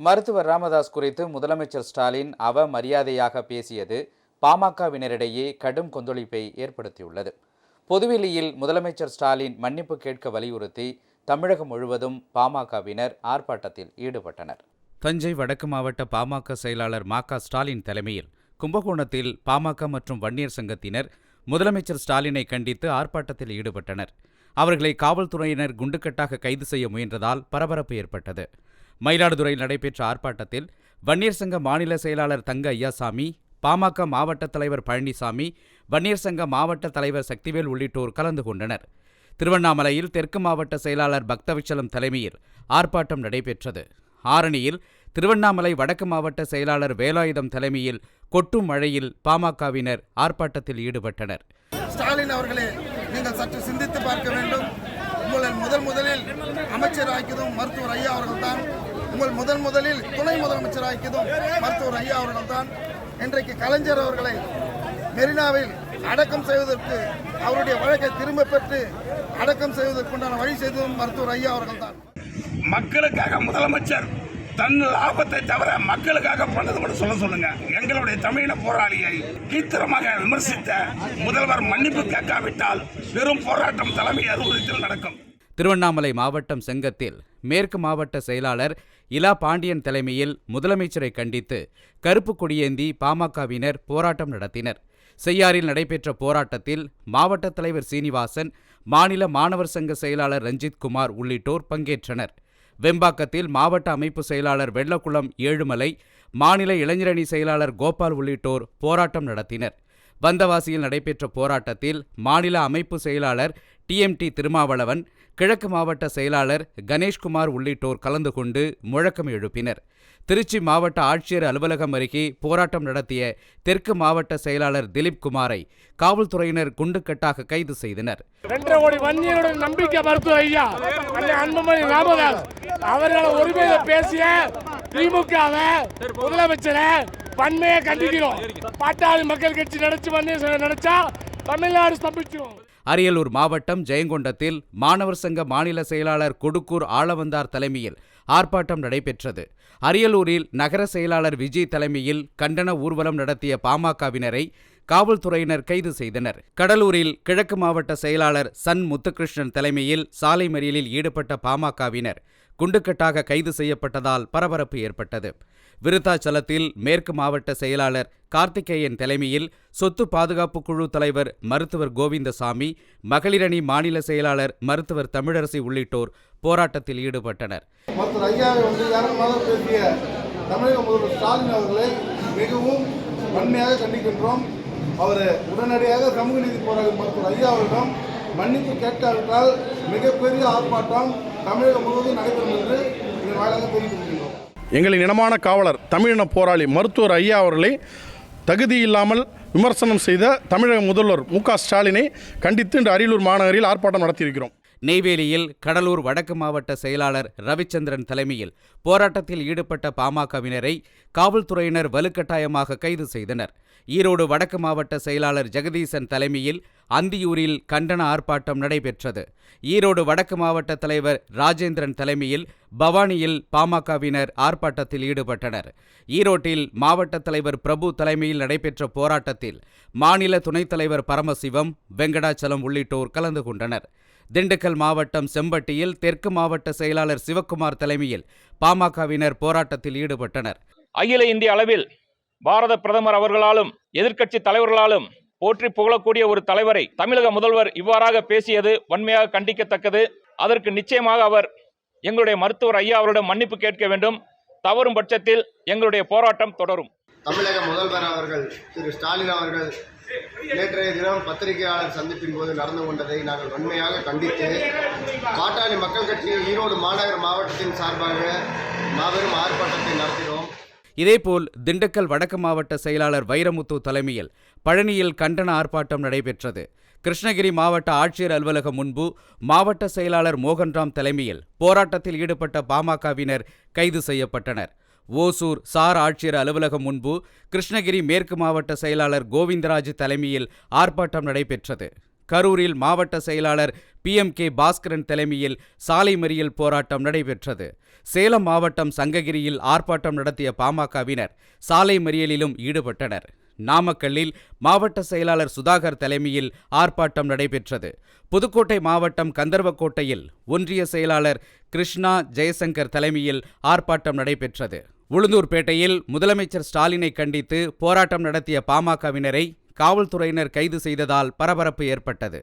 மருத்துவர் ராமதாஸ் குறித்து முதலமைச்சர் ஸ்டாலின் அவ மரியாதையாக பேசியது பாமகவினரிடையே கடும் கொந்தளிப்பை ஏற்படுத்தியுள்ளது. பொதுவெளியில் முதலமைச்சர் ஸ்டாலின் மன்னிப்பு கேட்க வலியுறுத்தி தமிழகம் முழுவதும் பாமகவினர் ஆர்ப்பாட்டத்தில் ஈடுபட்டனர். தஞ்சை வடக்கு மாவட்ட பாமக செயலாளர் மா க. ஸ்டாலின் தலைமையில் கும்பகோணத்தில் பாமக மற்றும் வன்னியர் சங்கத்தினர் முதலமைச்சர் ஸ்டாலினை கண்டித்து ஆர்ப்பாட்டத்தில் ஈடுபட்டனர். அவர்களை காவல்துறையினர் குண்டுக்கட்டாக கைது செய்ய முயன்றதால் பரபரப்பு ஏற்பட்டது. மயிலாடுதுறையில் நடைபெற்ற ஆர்ப்பாட்டத்தில் வன்னியர் சங்க மாநில செயலாளர் தங்க ஐயாசாமி பாமக மாவட்ட தலைவர் பழனிசாமி வன்னியர் சங்க மாவட்ட தலைவர் சக்திவேல் உள்ளிட்டோர் கலந்து கொண்டனர். திருவண்ணாமலையில் தெற்கு மாவட்ட செயலாளர் பக்தவிச்சலம் தலைமையில் ஆர்ப்பாட்டம் நடைபெற்றது. ஆரணியில் திருவண்ணாமலை வடக்கு மாவட்ட செயலாளர் வேலாயுதம் தலைமையில் கொட்டும் மழையில் பாமகவினர் ஆர்ப்பாட்டத்தில் ஈடுபட்டனர். ஸ்டாலின் அவர்களே நீங்கள் சற்று சிந்தித்து பார்க்க வேண்டும். முதல் முதலில் அமைச்சர் ஆக்கியதும் மருத்துவர் ஐயா அவர்கள்தான். உங்கள் முதல் முதலில் துணை முதலமைச்சர் ஆக்கியதும் மருத்துவர் ஐயா அவர்கள்தான். இன்றைக்கு கலைஞர் அவர்களை மெரினாவில் அடக்கம் செய்வதற்கு அவருடைய வழக்கை திரும்ப பெற்று அடக்கம் செய்வதற்குண்டான வழி செய்ததும் மருத்துவர் ஐயா அவர்கள்தான். மக்களுக்காக முதலமைச்சர் தன் லாபத்தை தவிர மக்களுக்காக பண்ணது மட்டும் சொல்ல சொல்லுங்க. எங்களுடைய தமிழின போராளியை கீத்திரமாக விமர்சித்த முதல்வர் மன்னிப்பு கேட்காவிட்டால் பெரும் போராட்டம் தலைமை அலுவலகத்தில் நடக்கும். திருவண்ணாமலை மாவட்டம் செங்கத்தில் மேற்கு மாவட்ட செயலாளர் இலா பாண்டியன் தலைமையில் முதலமைச்சரை கண்டித்து கருப்பு கொடியேந்தி பாமகவினர் போராட்டம் நடத்தினர். செய்யாறில் நடைபெற்ற போராட்டத்தில் மாவட்ட தலைவர் சீனிவாசன் மாநில மாணவர் சங்க செயலாளர் ரஞ்சித் குமார் உள்ளிட்டோர் பங்கேற்றனர். வெம்பாக்கத்தில் மாவட்ட அமைப்பு செயலாளர் வெள்ளக்குளம் ஏழுமலை மாநில இளைஞரணி செயலாளர் கோபால் உள்ளிட்டோர் போராட்டம் நடத்தினர். வந்தவாசியில் நடைபெற்ற போராட்டத்தில் மாநில அமைப்பு செயலாளர் டிஎம்டி திருமாவளவன் கிழக்கு மாவட்ட செயலாளர் கணேஷ்குமார் உள்ளிட்டோர் கலந்து கொண்டு முழக்கம் எழுப்பினர். திருச்சி மாவட்ட ஆட்சியர் அலுவலகம் அருகே போராட்டம் நடத்திய தெற்கு மாவட்ட செயலாளர் திலீப் குமாரை காவல்துறையினர் குண்டுக்கட்டாக கைது செய்தனர். ரெண்டரை நம்பிக்கை மருத்துவ ஐயா அன்புமணி ராமதாஸ் பேசிய திமுக முதலமைச்சரை வன்மையை கண்டிக்கிறோம். பாட்டாளி மக்கள் கட்சி நினைச்சு வன்னிய நினைச்சா தமிழ்நாடு ஸ்தம்பிச்சிரும். அரியலூர் மாவட்டம் ஜெயங்கொண்டத்தில் மாணவர் சங்க மாநில செயலாளர் கொடுக்கூர் ஆளவந்தார் தலைமையில் ஆர்ப்பாட்டம் நடைபெற்றது. அரியலூரில் நகர செயலாளர் விஜய் தலைமையில் கண்டன ஊர்வலம் நடத்திய பாமகவினரை காவல்துறையினர் கைது செய்தனர். கடலூரில் கிழக்கு மாவட்ட செயலாளர் சன் முத்துகிருஷ்ணன் தலைமையில் சாலை மறியலில் ஈடுபட்ட பாமகவினர் குண்டுக்கட்டாக கைது செய்யப்பட்டதால் பரபரப்பு ஏற்பட்டது. விருத்தாச்சலத்தில் மேற்கு மாவட்ட செயலாளர் கார்த்திகேயன் தலைமையில் சொத்து பாதுகாப்பு குழு தலைவர் மருத்துவர் கோவிந்தசாமி மகளிரணி மாநில செயலாளர் மருத்துவர் தமிழரசி உள்ளிட்டோர் போராட்டத்தில் ஈடுபட்டனர். தமிழக முதல்வர் ஸ்டாலின் அவர்களை மிகவும் வன்மையாக கண்டிக்கின்றோம். அவர் உடனடியாக சமூக நீதி போராளி மருத்துவர் ஐயா அவர்களிடம் மன்னிப்பு கேட்காவிட்டால் மிகப்பெரிய ஆர்ப்பாட்டம் தமிழகம் முழுவதும் நடைபெறும் என்று இதன் வாயிலாக தெரிவித்துக் எங்களின் இனமான காவலர் தமிழின போராளி மருத்துவர் ஐயா அவர்களை தகுதி இல்லாமல் விமர்சனம் செய்த தமிழக முதல்வர் மு க ஸ்டாலினை கண்டித்து இன்று அரியலூர் மாநகரில் ஆர்ப்பாட்டம் நடத்தியிருக்கிறோம். நெய்வேலியில் கடலூர் வடக்கு மாவட்ட செயலாளர் ரவிச்சந்திரன் தலைமையில் போராட்டத்தில் ஈடுபட்ட பாமகவினரை காவல்துறையினர் வலுக்கட்டாயமாக கைது செய்தனர். ஈரோடு வடக்கு மாவட்ட செயலாளர் ஜெகதீசன் தலைமையில் அந்தியூரில் கண்டன ஆர்ப்பாட்டம் நடைபெற்றது. ஈரோடு வடக்கு மாவட்ட தலைவர் ராஜேந்திரன் தலைமையில் பவானியில் பாமகவினர் ஆர்ப்பாட்டத்தில் ஈடுபட்டனர். ஈரோட்டில் மாவட்ட தலைவர் பிரபு தலைமையில் நடைபெற்ற போராட்டத்தில் மாநில துணைத் தலைவர் பரமசிவம் வெங்கடாச்சலம் உள்ளிட்டோர் கலந்து கொண்டனர். திண்டுக்கல் மாவட்டம் செம்பட்டியில் தெற்கு மாவட்ட செயலாளர் சிவக்குமார் தலைமையில் பாமகவினர் போராட்டத்தில் ஈடுபட்டனர். அகில இந்திய அளவில் பாரத பிரதமர் அவர்களாலும் எதிர்க்கட்சி தலைவர்களாலும் போற்றி புகழக்கூடிய ஒரு தலைவரை தமிழக முதல்வர் இவ்வாறாக பேசியது வன்மையாக கண்டிக்கத்தக்கது. அதற்கு நிச்சயமாக அவர் எங்களுடைய மருத்துவர் ஐயா அவரிடம் மன்னிப்பு கேட்க வேண்டும். தவறும் பட்சத்தில் எங்களுடைய போராட்டம் தொடரும். தமிழக முதல்வர் அவர்கள் திரு ஸ்டாலின் அவர்கள் நேற்றைய தினம் பத்திரிகையாளர் சந்திப்பின் போது நடந்து கொண்டதை நாங்கள் வன்மையாக கண்டித்து காட்டாளி மக்கள் கட்சி ஈரோடு மாநகர மாவட்டத்தின் சார்பாக மாபெரும் ஆர்ப்பாட்டத்தை நடத்தினோம். இதேபோல் திண்டுக்கல் வடக்கு மாவட்ட செயலாளர் வைரமுத்து தலைமையில் பழனியில் கண்டன ஆர்ப்பாட்டம் நடைபெற்றது. கிருஷ்ணகிரி மாவட்ட ஆட்சியர் அலுவலகம் முன்பு மாவட்ட செயலாளர் மோகன்ராம் தலைமையில் போராட்டத்தில் ஈடுபட்ட பாமகவினர் கைது செய்யப்பட்டனர். ஓசூர் சார் ஆட்சியர் அலுவலகம் முன்பு கிருஷ்ணகிரி மேற்கு மாவட்ட செயலாளர் கோவிந்தராஜ் தலைமையில் ஆர்ப்பாட்டம் நடைபெற்றது. கரூரில் மாவட்ட செயலாளர் பிஎம்கே பாஸ்கரன் தலைமையில் சாலை மறியல் போராட்டம் நடைபெற்றது. சேலம் மாவட்டம் சங்ககிரியில் ஆர்ப்பாட்டம் நடத்திய பாமகவினர் சாலை மறியலிலும் ஈடுபட்டனர். நாமக்கல்லில் மாவட்ட செயலாளர் சுதாகர் தலைமையில் ஆர்ப்பாட்டம் நடைபெற்றது. புதுக்கோட்டை மாவட்டம் கந்தர்வக்கோட்டையில் ஒன்றிய செயலாளர் கிருஷ்ணா ஜெயசங்கர் தலைமையில் ஆர்ப்பாட்டம் நடைபெற்றது. உளுந்தூர்பேட்டையில் முதலமைச்சர் ஸ்டாலினை கண்டித்து போராட்டம் நடத்திய பாமகவினரை காவல்துறையினர் கைது செய்ததால் பரபரப்பு ஏற்பட்டது.